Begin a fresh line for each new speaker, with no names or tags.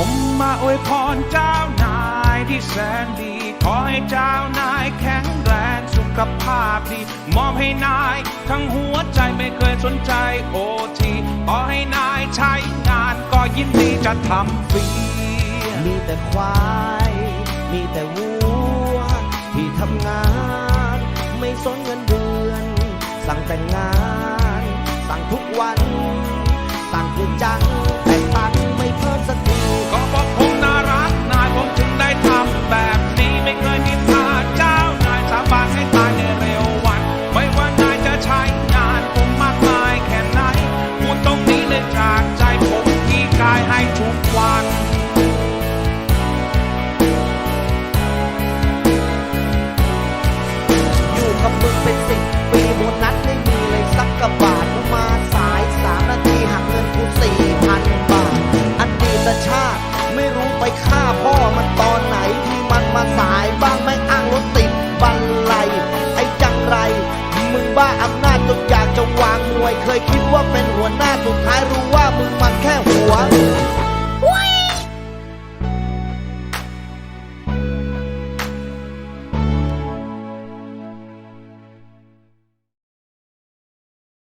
ผมมาอวยพรเจ้านายที่แสนดี ขอให้เจ้านายแข็งแรงสุขภาพดี มอบให้นาย ทั้งหัวใจไม่เคยสนใจโอทีขอให้นายใช้งานก็ยินดีจะทำฟรี
มีแต่ควาย มีแต่วัว ที่ทำงาน ไม่สนเงินเดือน สั่งแต่งงาน สั่งทุกวัน สั่งผู้จัง วยเคยคิดว่าเป็นหัวหน้าสุดท้ายรู้ว่ามึงมันแค่หัว